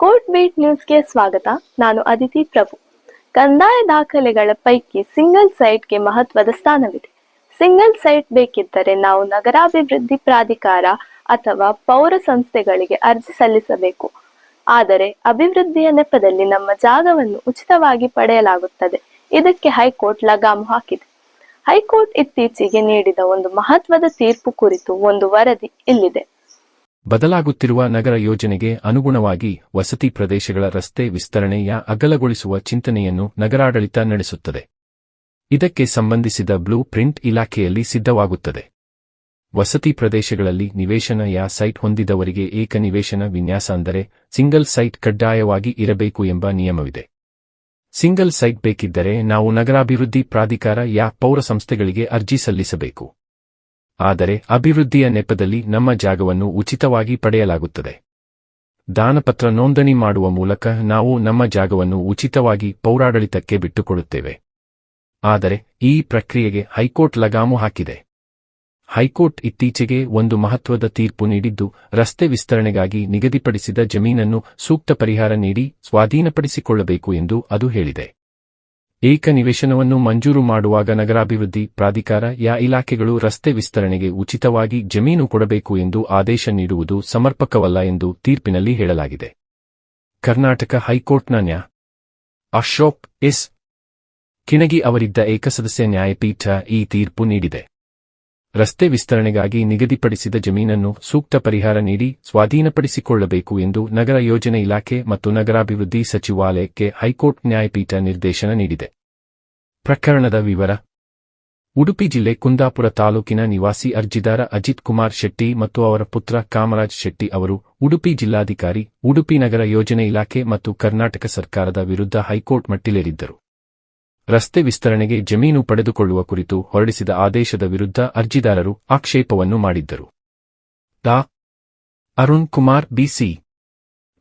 Court beet ನ್ಯೂಸ್ಗೆ ಸ್ವಾಗತ. ನಾನು ಅದಿತಿ ಪ್ರಭು. ಕಂದಾಯ ದಾಖಲೆಗಳ ಪೈಕಿ ಸಿಂಗಲ್ ಸೈಟ್ಗೆ ಮಹತ್ವದ ಸ್ಥಾನವಿದೆ. ಸಿಂಗಲ್ ಸೈಟ್ ಬೇಕಿದ್ದರೆ ನಾವು ನಗರಾಭಿವೃದ್ಧಿ ಪ್ರಾಧಿಕಾರ ಅಥವಾ ಪೌರ ಸಂಸ್ಥೆಗಳಿಗೆ ಅರ್ಜಿ ಸಲ್ಲಿಸಬೇಕು. ಆದರೆ ಅಭಿವೃದ್ಧಿಯ ನೆಪದಲ್ಲಿ ನಮ್ಮ ಜಾಗವನ್ನು ಉಚಿತವಾಗಿ ಪಡೆಯಲಾಗುತ್ತದೆ. ಇದಕ್ಕೆ ಹೈಕೋರ್ಟ್ ಲಗಾಮು ಹಾಕಿದೆ. ಹೈಕೋರ್ಟ್ ಇತ್ತೀಚೆಗೆ ನೀಡಿದ ಒಂದು ಮಹತ್ವದ ತೀರ್ಪು ಕುರಿತು ಒಂದು ವರದಿ ಇಲ್ಲಿದೆ. ಬದಲಾಗುತ್ತಿರುವ ನಗರ ಯೋಜನೆಗೆ ಅನುಗುಣವಾಗಿ ವಸತಿ ಪ್ರದೇಶಗಳ ರಸ್ತೆ ವಿಸ್ತರಣೆಯ ಅಗಲಗೊಳಿಸುವ ಚಿಂತನೆಯನ್ನು ನಗರಾಡಳಿತ ನಡೆಸುತ್ತದೆ. ಇದಕ್ಕೆ ಸಂಬಂಧಿಸಿದ ಬ್ಲೂ ಪ್ರಿಂಟ್ ಇಲಾಖೆಯಲ್ಲಿ ಸಿದ್ಧವಾಗುತ್ತದೆ. ವಸತಿ ಪ್ರದೇಶಗಳಲ್ಲಿ ನಿವೇಶನ ಯಾ ಸೈಟ್ ಹೊಂದಿದವರಿಗೆ ಏಕ ನಿವೇಶನ ವಿನ್ಯಾಸ ಅಂದರೆ ಸಿಂಗಲ್ ಸೈಟ್ ಕಡ್ಡಾಯವಾಗಿ ಇರಬೇಕು ಎಂಬ ನಿಯಮವಿದೆ. ಸಿಂಗಲ್ ಸೈಟ್ ಬೇಕಿದ್ದರೆ ನಾವು ನಗರಾಭಿವೃದ್ಧಿ ಪ್ರಾಧಿಕಾರ ಯಾ ಪೌರ ಸಂಸ್ಥೆಗಳಿಗೆ ಅರ್ಜಿ ಸಲ್ಲಿಸಬೇಕು. ಆದರೆ ಅಭಿವೃದ್ಧಿಯ ನೆಪದಲ್ಲಿ ನಮ್ಮ ಜಾಗವನ್ನು ಉಚಿತವಾಗಿ ಪಡೆಯಲಾಗುತ್ತದೆ. ದಾನಪತ್ರ ನೋಂದಣಿ ಮಾಡುವ ಮೂಲಕ ನಾವು ನಮ್ಮ ಜಾಗವನ್ನು ಉಚಿತವಾಗಿ ಪೌರಾಡಳಿತಕ್ಕೆ ಬಿಟ್ಟುಕೊಡುತ್ತೇವೆ. ಆದರೆ ಈ ಪ್ರಕ್ರಿಯೆಗೆ ಹೈಕೋರ್ಟ್ ಲಗಾಮು ಹಾಕಿದೆ. ಹೈಕೋರ್ಟ್ ಇತ್ತೀಚೆಗೆ ಒಂದು ಮಹತ್ವದ ತೀರ್ಪು ನೀಡಿದ್ದು, ರಸ್ತೆ ವಿಸ್ತರಣೆಗಾಗಿ ನಿಗದಿಪಡಿಸಿದ ಜಮೀನನ್ನು ಸೂಕ್ತ ಪರಿಹಾರ ನೀಡಿ ಸ್ವಾಧೀನಪಡಿಸಿಕೊಳ್ಳಬೇಕು ಎಂದು ಅದು ಹೇಳಿದೆ. ಏಕ ನಿವೇಶನವನ್ನು ಮಂಜೂರು ಮಾಡುವಾಗ ನಗರಾಭಿವೃದ್ಧಿ ಪ್ರಾಧಿಕಾರ ಯಾ ಇಲಾಖೆಗಳು ರಸ್ತೆ ವಿಸ್ತರಣೆಗೆ ಉಚಿತವಾಗಿ ಜಮೀನು ಕೊಡಬೇಕು ಎಂದು ಆದೇಶ ನೀಡುವುದು ಸಮರ್ಪಕವಲ್ಲ ಎಂದು ತೀರ್ಪಿನಲ್ಲಿ ಹೇಳಲಾಗಿದೆ. ಕರ್ನಾಟಕ ಹೈಕೋರ್ಟ್ನ ನ್ಯಾ. ಅಶೋಕ್ ಎಸ್. ಕಿಣಗಿ ಅವರಿದ್ದ ಏಕಸದಸ್ಯ ನ್ಯಾಯಪೀಠ ಈ ತೀರ್ಪು ನೀಡಿದೆ. ರಸ್ತೆ ವಿಸ್ತರಣೆಗಾಗಿ ನಿಗದಿಪಡಿಸಿದ ಜಮೀನನ್ನು ಸೂಕ್ತ ಪರಿಹಾರ ನೀಡಿ ಸ್ವಾಧೀನಪಡಿಸಿಕೊಳ್ಳಬೇಕು ಎಂದು ನಗರ ಯೋಜನೆ ಇಲಾಖೆ ಮತ್ತು ನಗರಾಭಿವೃದ್ಧಿ ಸಚಿವಾಲಯಕ್ಕೆ ಹೈಕೋರ್ಟ್ ನ್ಯಾಯಪೀಠ ನಿರ್ದೇಶನ ನೀಡಿದೆ. ಪ್ರಕರಣದ ವಿವರ. ಉಡುಪಿ ಜಿಲ್ಲೆ ಕುಂದಾಪುರ ತಾಲೂಕಿನ ನಿವಾಸಿ ಅರ್ಜಿದಾರ ಅಜಿತ್ ಕುಮಾರ್ ಶೆಟ್ಟಿ ಮತ್ತು ಅವರ ಪುತ್ರ ಕಾಮರಾಜ್ ಶೆಟ್ಟಿ ಅವರು ಉಡುಪಿ ಜಿಲ್ಲಾಧಿಕಾರಿ, ಉಡುಪಿ ನಗರ ಯೋಜನೆ ಇಲಾಖೆ ಮತ್ತು ಕರ್ನಾಟಕ ಸರ್ಕಾರದ ವಿರುದ್ಧ ಹೈಕೋರ್ಟ್ ಮೆಟ್ಟಿಲೇರಿದ್ದರು. ರಸ್ತೆ ವಿಸ್ತರಣೆಗೆ ಜಮೀನು ಪಡೆದುಕೊಳ್ಳುವ ಕುರಿತು ಹೊರಡಿಸಿದ ಆದೇಶದ ವಿರುದ್ಧ ಅರ್ಜಿದಾರರು ಆಕ್ಷೇಪವನ್ನು ಮಾಡಿದ್ದರು. ಡಾ. ಅರುಣ್ ಕುಮಾರ್, ಬಿಸಿ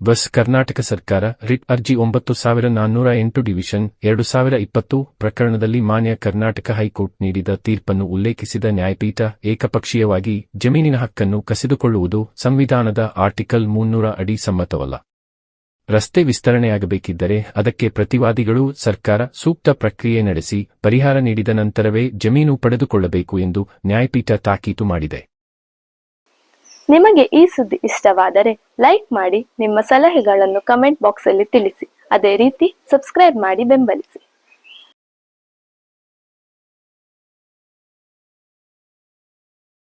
ಬಸ್, ಕರ್ನಾಟಕ ಸರ್ಕಾರ, ರಿಟ್ ಅರ್ಜಿ ಒಂಬತ್ತು ಸಾವಿರ ನಾನ್ನೂರ ಎಂಟು ಡಿವಿಷನ್, ಎರಡು ಸಾವಿರ ಇಪ್ಪತ್ತು ಪ್ರಕರಣದಲ್ಲಿ ಮಾನ್ಯ ಕರ್ನಾಟಕ ಹೈಕೋರ್ಟ್ ನೀಡಿದ ತೀರ್ಪನ್ನು ಉಲ್ಲೇಖಿಸಿದ ನ್ಯಾಯಪೀಠ ಏಕಪಕ್ಷೀಯವಾಗಿ ಜಮೀನಿನ ಹಕ್ಕನ್ನು ಕಸಿದುಕೊಳ್ಳುವುದು ಸಂವಿಧಾನದ ಆರ್ಟಿಕಲ್ ಮುನ್ನೂರ ಅಡಿ ಸಮ್ಮತವಲ್ಲ. ರಸ್ತೆ ವಿಸ್ತರಣೆಯಾಗಬೇಕಿದ್ದರೆ ಅದಕ್ಕೆ ಪ್ರತಿವಾದಿಗಳು ಸರ್ಕಾರ ಸೂಕ್ತ ಪ್ರಕ್ರಿಯೆ ನಡೆಸಿ ಪರಿಹಾರ ನೀಡಿದ ನಂತರವೇ ಜಮೀನು ಪಡೆದುಕೊಳ್ಳಬೇಕು ಎಂದು ನ್ಯಾಯಪೀಠ ತಾಕೀತು ಮಾಡಿದೆ. ನಿಮಗೆ ಈ ಸುದ್ದಿ ಇಷ್ಟವಾದರೆ ಲೈಕ್ ಮಾಡಿ ನಿಮ್ಮ ಸಲಹೆಗಳನ್ನು ಕಮೆಂಟ್ ಬಾಕ್ಸ್ ಅಲ್ಲಿ ತಿಳಿಸಿ. ಅದೇ ರೀತಿ ಸಬ್ಸ್ಕ್ರೈಬ್ ಮಾಡಿ ಬೆಂಬಲಿಸಿ.